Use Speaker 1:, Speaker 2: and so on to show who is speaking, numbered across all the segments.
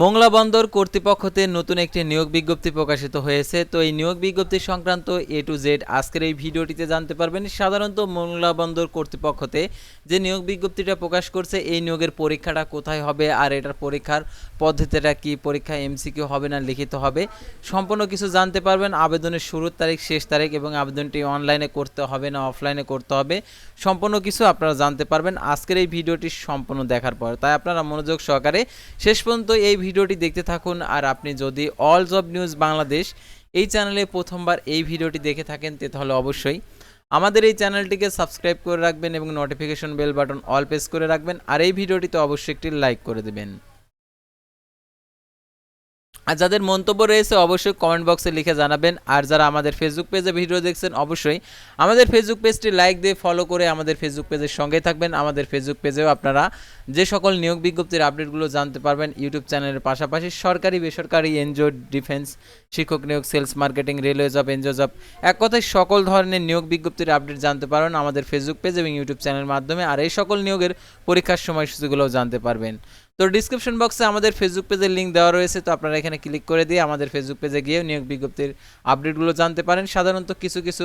Speaker 1: মোংলা বন্দর কর্তৃপক্ষতে নতুন একটি নিয়োগ বিজ্ঞপ্তি প্রকাশিত হয়েছে। তো এই নিয়োগ বিজ্ঞপ্তি সংক্রান্ত এ টু জেড আজকের এই ভিডিওটিতে জানতে পারবেন। সাধারণত মোংলা বন্দর কর্তৃপক্ষতে যে নিয়োগ বিজ্ঞপ্তিটা প্রকাশ করছে, এই নিয়োগের পরীক্ষাটা কোথায় হবে আর এটার পরীক্ষার পদ্ধতিটা কি, পরীক্ষা এমসিকিউ হবে না, লিখিত হবে, সম্পূর্ণ কিছু জানতে পারবেন। আবেদনের শুরুর তারিখ, শেষ তারিখ এবং আবেদনটি অনলাইনে করতে হবে না, অফলাইনে করতে হবে, সম্পূর্ণ কিছু আপনারা জানতে পারবেন। আজকের এই ভিডিওটি সম্পূর্ণ দেখার পর। তাই আপনারা মনোযোগ সহকারে শেষ পর্যন্ত এই ভিডিওটি দেখতে থাকুন আর আপনি যদি অল জব নিউজ বাংলাদেশ এই চ্যানেলে প্রথমবার এই ভিডিওটি দেখে থাকেন তাহলে অবশ্যই আমাদের এই চ্যানেলটিকে সাবস্ক্রাইব করে রাখবেন এবং notification bell button all press করে রাখবেন। আর এই ভিডিওটিতে অবশ্যই একটি লাইক করে দেবেন। আর যাদের মন্তব্য রয়েছে অবশ্যই কমেন্ট বক্সে লিখে জানাবেন। আর যারা আমাদের ফেসবুক পেজে ভিডিও দেখছেন, অবশ্যই আমাদের ফেসবুক পেজটি লাইক দিয়ে ফলো করে আমাদের ফেসবুক পেজের সঙ্গে থাকবেন। আমাদের ফেসবুক পেজেও আপনারা যে সকল নিয়োগ বিজ্ঞপ্তির আপডেটগুলো জানতে পারবেন ইউটিউব চ্যানেলের পাশাপাশি। সরকারি, বেসরকারি এনজিও ডিফেন্স শিক্ষক নিয়োগ sales marketing railway job NGO job এক কথায় সকল ধরনের নিয়োগ বিজ্ঞপ্তির আপডেট জানতে পারবেন। আমাদের ফেসবুক পেজ এবং ইউটিউব চ্যানেলের মাধ্যমে আর এই সকল নিয়োগের পরীক্ষার সময়সূচিগুলোও জানতে পারবেন। তো ডিসক্রিপশন বক্সে আমাদের ফেসবুক পেজের লিঙ্ক দেওয়া রয়েছে, তো আপনারা এখানে ক্লিক করে দিয়ে আমাদের ফেসবুক পেজে গিয়ে নিয়োগ বিজ্ঞপ্তির আপডেটগুলো জানতে পারেন। সাধারণত কিছু কিছু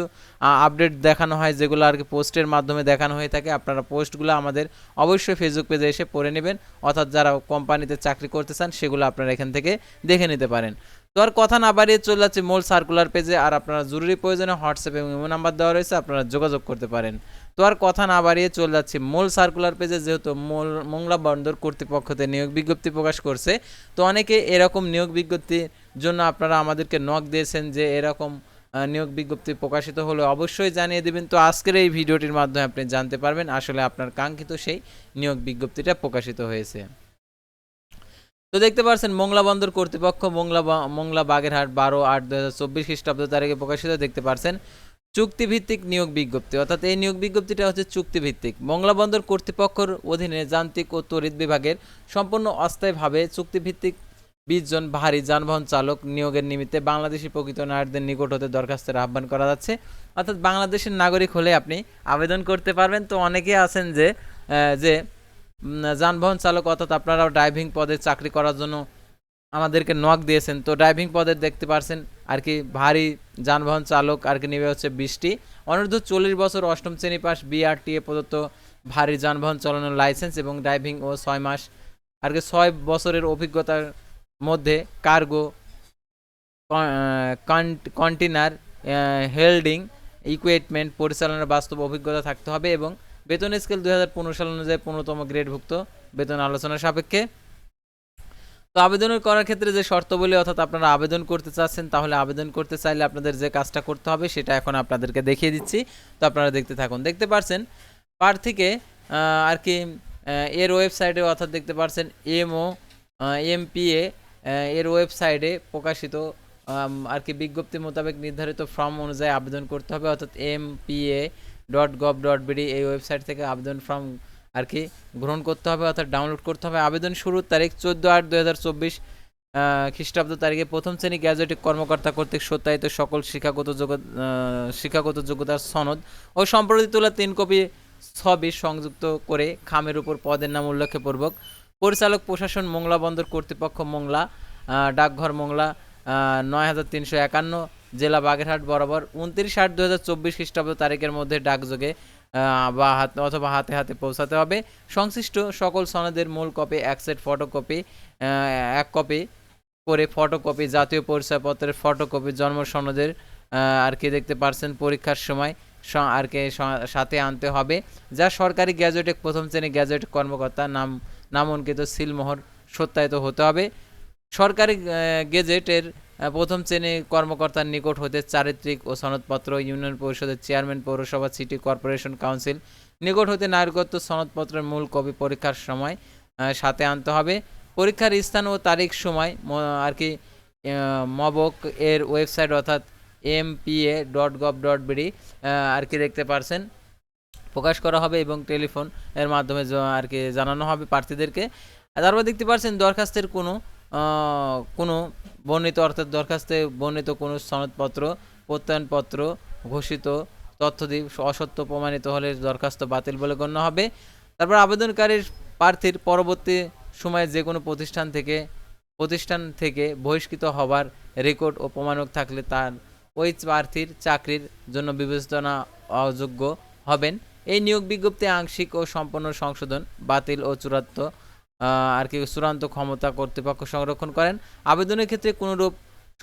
Speaker 1: আপডেট দেখানো হয়, যেগুলো আর কি পোস্টের মাধ্যমে দেখানো হয়ে থাকে। আপনারা পোস্টগুলো আমাদের অবশ্যই ফেসবুক পেজে এসে পড়ে নেবেন। অর্থাৎ যারা কোম্পানিতে চাকরি করতে চান, সেগুলো আপনারা এখান থেকে দেখে নিতে পারেন। তো আর কথা না বাড়িয়ে চলে যাচ্ছে মূল সার্কুলার পেজে আর আপনারা জরুরি প্রয়োজনে হোয়াটসঅ্যাপ এবং ইমো নাম্বার দেওয়া রয়েছে, আপনারা যোগাযোগ করতে পারেন। তো আর কথা না বাড়িয়ে চলে যাচ্ছি মূল সার্কুলার পেজে যেহেতু মূল মোংলা বন্দর কর্তৃপক্ষতে নিয়োগ বিজ্ঞপ্তি প্রকাশ করছে, তো অনেকে এরকম নিয়োগ বিজ্ঞপ্তির জন্য আপনারা আমাদেরকে নক দিয়েছেন যে এরকম নিয়োগ বিজ্ঞপ্তি প্রকাশিত হলে অবশ্যই জানিয়ে দেবেন। তো আজকের এই ভিডিওটির মাধ্যমে আপনি জানতে পারবেন আসলে আপনার কাঙ্ক্ষিত সেই নিয়োগ বিজ্ঞপ্তিটা প্রকাশিত হয়েছে। তো দেখতে পাচ্ছেন মোংলা বন্দর কর্তৃপক্ষ মোংলা মোংলা বাগেরহাট বারো আট দু হাজার চব্বিশ খ্রিস্টাব্দ তারিখে প্রকাশিত দেখতে পাচ্ছেন চুক্তিভিত্তিক নিয়োগ বিজ্ঞপ্তি। অর্থাৎ এই নিয়োগ বিজ্ঞপ্তিটা হচ্ছে চুক্তিভিত্তিক। মংলা বন্দর কর্তৃপক্ষের অধীনে যান্ত্রিক ও তড়িৎ বিভাগের সম্পূর্ণ অস্থায়ীভাবে চুক্তিভিত্তিক বিশ জন ভারী যানবাহন চালক নিয়োগের নিমিত্তে বাংলাদেশি প্রকৃত নারীদের নিকট হতে দরখাস্তের আহ্বান করা যাচ্ছে। অর্থাৎ বাংলাদেশের নাগরিক হলে আপনি আবেদন করতে পারবেন। তো অনেকে আছেন যে যে যানবাহন চালক অর্থাৎ আপনারাও ড্রাইভিং পদে চাকরি করার জন্য আমাদেরকে নক দিয়েছেন। তো ড্রাইভিং পদে দেখতে পারছেন আর কি ভারী যানবাহন চালক আর কি নেবে হচ্ছে বৃষ্টি। অনূর্ধ্ব চল্লিশ বছর অষ্টম শ্রেণি পাস বিআরটিএ প্রদত্ত ভারী যানবাহন চালানোর লাইসেন্স এবং ড্রাইভিং ও ছয় মাস আর কি ছয় বছরের অভিজ্ঞতার মধ্যে কার্গো কন্টেনার হেল্ডিং ইকুইপমেন্ট পরিচালনার বাস্তব অভিজ্ঞতা থাকতে হবে এবং বেতন স্কেল দুই হাজার পনেরো সাল অনুযায়ী পনেরোতম গ্রেডভুক্ত বেতন আলোচনা সাপেক্ষে। তো আবেদন করার ক্ষেত্রে যে শর্তাবলী অর্থাৎ আপনারা আবেদন করতে চাচ্ছেন, তাহলে আবেদন করতে চাইলে আপনাদের যে কাজটা করতে হবে সেটা এখন আপনাদেরকে দেখিয়ে দিচ্ছি। তো আপনারা দেখতে থাকুন। দেখতে পারছেন প্রার্থীকে আর কি এর ওয়েবসাইটে অর্থাৎ দেখতে পারছেন এমও এমপিএ এর ওয়েবসাইটে প্রকাশিত আর কি বিজ্ঞপ্তি মোতাবেক নির্ধারিত ফর্ম অনুযায়ী আবেদন করতে হবে। অর্থাৎ MPA dot gov dot BD এই ওয়েবসাইট থেকে আবেদন ফর্ম আর কি গ্রহণ করতে হবে অর্থাৎ ডাউনলোড করতে হবে। আবেদন শুরুর তারিখ চোদ্দ আট দু হাজার চব্বিশ খ্রিস্টাব্দ তারিখে প্রথম শ্রেণি গ্যাজেটিক কর্মকর্তা কর্তৃক সত্যায়িত সকল শিক্ষাগত যোগ্য শিক্ষাগত যোগ্যতার সনদ ও সম্প্রতি তোলা তিন কপি ছবি সংযুক্ত করে খামের উপর পদের নাম উল্লেখ্য পূর্বক পরিচালক প্রশাসন মোংলা বন্দর কর্তৃপক্ষ মোংলা ডাকঘর মোংলা নয় হাজার তিনশো একান্ন জেলা বাগেরহাট বরাবর উনত্রিশ আট দু হাজার চব্বিশ খ্রিস্টাব্দ তারিখের মধ্যে ডাকযোগে বা হাত, অথবা হাতে হাতে পৌঁছাতে হবে। সংশ্লিষ্ট সকল সনদের মূল কপি, এক সেট ফটোকপি এক কপি করে ফটোকপি, জাতীয় পরিচয়পত্রের ফটোকপি, জন্ম সনদের আর কি দেখতে পারছেন পরীক্ষার সময় আর কি সাথে আনতে হবে। যা সরকারি গ্যাজেটে, প্রথম শ্রেণি গ্যাজেট কর্মকর্তা নাম, নামাঙ্কিত সিলমোহর সত্যায়িত হতে হবে। সরকারি গেজেটের প্রথম শ্রেণি কর্মকর্তার নিকট হতে চারিত্রিক ও সনদপত্র, ইউনিয়ন পরিষদের চেয়ারম্যান, পৌরসভা, সিটি কর্পোরেশন কাউন্সিল। নিকট হতে নাগরিকত্ব সনদপত্রের মূল কপি পরীক্ষার সময় সাথে আনতে হবে। পরীক্ষার স্থান ও তারিখ, সময় আর কি মবক এর ওয়েবসাইট অর্থাৎ MPA dot gov dot BD আর কি দেখতে পারছেন। প্রকাশ করা হবে এবং টেলিফোন এর মাধ্যমে আর কি জানানো হবে প্রার্থীদেরকে। তারপর দেখতে পাচ্ছেন দরখাস্তের কোনো কোনো বর্ণিত অর্থাৎ দরখাস্তে বর্ণিত কোনো সনদপত্র, প্রত্যয়নপত্র ঘোষিত তথ্য দিয়ে অসত্য প্রমাণিত হলে দরখাস্ত বাতিল বলে গণ্য হবে। তারপর আবেদনকারীর প্রার্থীর পরবর্তী সময়ে যে কোনো প্রতিষ্ঠান থেকে প্রতিষ্ঠান থেকে বহিষ্কৃত হবার রেকর্ড ও প্রমাণক থাকলে তার ওই প্রার্থীর চাকরির জন্য বিবেচনা অযোগ্য হবেন। এই নিয়োগ বিজ্ঞপ্তি আংশিক ও সম্পূর্ণ সংশোধন, বাতিল ও চূড়ান্ত আর কি চূড়ান্ত ক্ষমতা কর্তৃপক্ষ সংরক্ষণ করেন। আবেদনের ক্ষেত্রে কোনোরূপ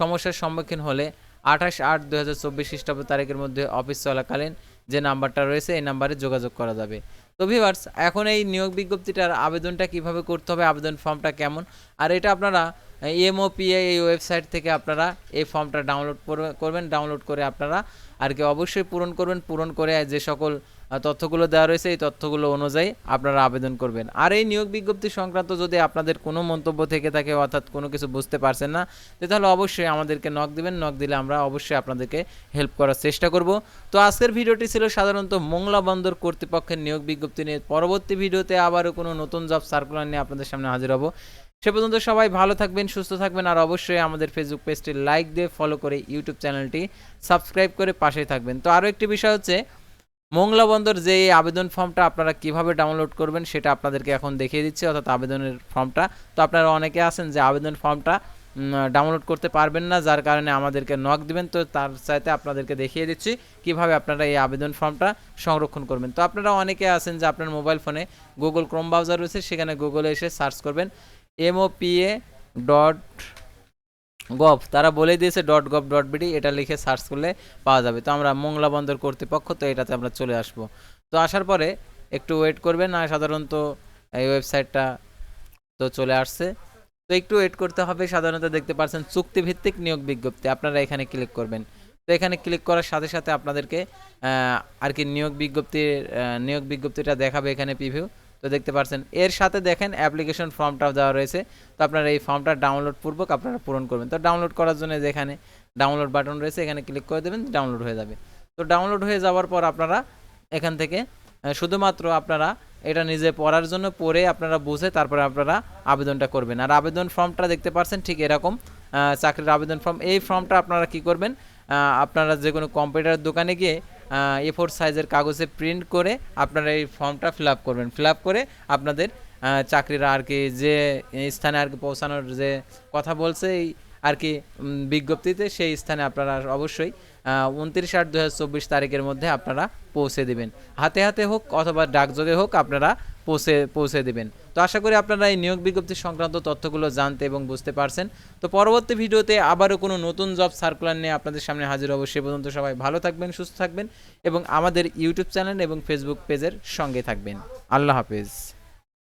Speaker 1: সমস্যার সম্মুখীন হলে আঠাশ আট দু হাজার চব্বিশ খ্রিস্টাব্দ তারিখের মধ্যে অফিস চলাকালীন যে নাম্বারটা রয়েছে, এই নাম্বারে যোগাযোগ করা যাবে। তো ভিভার্স এখন এই নিয়োগ বিজ্ঞপ্তিটার আবেদনটা কীভাবে করতে হবে, আবেদন ফর্মটা কেমন? আর এটা আপনারা এমওপিএ এই ওয়েবসাইট থেকে আপনারা এই ফর্মটা ডাউনলোড করবেন, ডাউনলোড করে আপনারা আর কি অবশ্যই পূরণ করবেন। পূরণ করে যে সকল তথ্যগুলো দেওয়া রয়েছে, এই তথ্যগুলো অনুযায়ী আপনারা আবেদন করবেন। আর এই নিয়োগ বিজ্ঞপ্তি সংক্রান্ত যদি আপনাদের কোনো মন্তব্য থেকে থাকে, অর্থাৎ কোনো কিছু বুঝতে পারছেন না তাহলে অবশ্যই আমাদেরকে নক দিবেন নক দিলে আমরা অবশ্যই আপনাদেরকে হেল্প করার চেষ্টা করব। তো আজকের ভিডিওটি ছিল সাধারণত মোংলা বন্দর কর্তৃপক্ষের নিয়োগ বিজ্ঞপ্তি নিয়ে। পরবর্তী ভিডিওতে আবারও কোনো নতুন জব সার্কুলার নিয়ে আপনাদের সামনে হাজির হব। সে পর্যন্ত সবাই ভালো থাকবেন, সুস্থ থাকবেন, আর অবশ্যই আমাদের ফেসবুক পেজটি লাইক দিয়ে ফলো করে ইউটিউব চ্যানেলটি সাবস্ক্রাইব করে পাশেই থাকবেন। তো আরও একটি বিষয় হচ্ছে মোংলা বন্দর যে এই আবেদন ফর্মটা আপনারা কীভাবে ডাউনলোড করবেন সেটা আপনাদেরকে এখন দেখিয়ে দিচ্ছি, অর্থাৎ আবেদনের ফর্মটা। তো আপনারা অনেকে আছেন যে আবেদন ফর্মটা ডাউনলোড করতে পারবেন না, যার কারণে আমাদেরকে নক দিবেন। তো তার চাইতে আপনাদেরকে দেখিয়ে দিচ্ছি কীভাবে আপনারা এই আবেদন ফর্মটা সংরক্ষণ করবেন। তো আপনারা অনেকে আছেন যে আপনার মোবাইল ফোনে গুগল ক্রোম ব্রাউজার রয়েছে, সেখানে গুগলে এসে সার্চ করবেন এমওপিএ ডট গভ, তারা বলে দিয়েছে ডট গভ ডট বিডি এটা লিখে সার্চ করলে পাওয়া যাবে। তো আমরা মোংলা বন্দর কর্তৃপক্ষ, তো এটাতে আমরা চলে আসব। তো আসার পরে একটু ওয়েট করবেন আর সাধারণত এই ওয়েবসাইটটা তো চলে আসছে। তো একটু ওয়েট করতে হবে, সাধারণত দেখতে পাচ্ছেন চুক্তিভিত্তিক নিয়োগ বিজ্ঞপ্তি, আপনারা এখানে ক্লিক করবেন। তো এখানে ক্লিক করার সাথে সাথে আপনাদেরকে আর কি নিয়োগ বিজ্ঞপ্তির নিয়োগ বিজ্ঞপ্তিটা দেখাবে এখানে প্রিভিউ তো দেখতে পাচ্ছেন এর সাথে দেখেন অ্যাপ্লিকেশন ফর্মটাও দেওয়া রয়েছে। তো আপনারা এই ফর্মটা ডাউনলোড পূর্বক আপনারা পূরণ করবেন। তো ডাউনলোড করার জন্য যেখানে ডাউনলোড বাটন রয়েছে, এখানে ক্লিক করে দেবেন ডাউনলোড হয়ে যাবে। তো ডাউনলোড হয়ে যাওয়ার পর আপনারা এখান থেকে শুধুমাত্র আপনারা এটা নিজে পড়ার জন্য পড়ে আপনারা বুঝে তারপরে আপনারা আবেদনটা করবেন। আর আবেদন ফর্মটা দেখতে পাচ্ছেন ঠিক এরকম চাকরির আবেদন ফর্ম এই ফর্মটা আপনারা কি করবেন আপনারা যে কোনো কম্পিউটার দোকানে গিয়ে এ ফোর সাইজের কাগজে প্রিন্ট করে আপনারা এই ফর্মটা ফিল আপ করবেন। ফিল আপ করে আপনাদের চাকরির আর কি যে স্থানে আর কি পৌঁছানোর যে কথা বলছে, এই আর কি বিজ্ঞপ্তিতে সেই স্থানে আপনারা অবশ্যই উনত্রিশ আট দু তারিখের মধ্যে আপনারা পৌঁছে দেবেন। হাতে হাতে হোক অথবা ডাকযোগে হোক আপনারা পৌঁছে পৌঁছে দেবেন। তো আশা করি আপনারা এই নিয়োগ বিজ্ঞপ্তি সংক্রান্ত তথ্যগুলো জানতে এবং বুঝতে পারছেন। তো পরবর্তী ভিডিওতে আবারও কোনো নতুন জব সার্কুলার নিয়ে আপনাদের সামনে হাজির হব সে পর্যন্ত সবাই ভালো থাকবেন, সুস্থ থাকবেন এবং আমাদের ইউটিউব চ্যানেল এবং ফেসবুক পেজের সঙ্গে থাকবেন। আল্লাহ হাফেজ।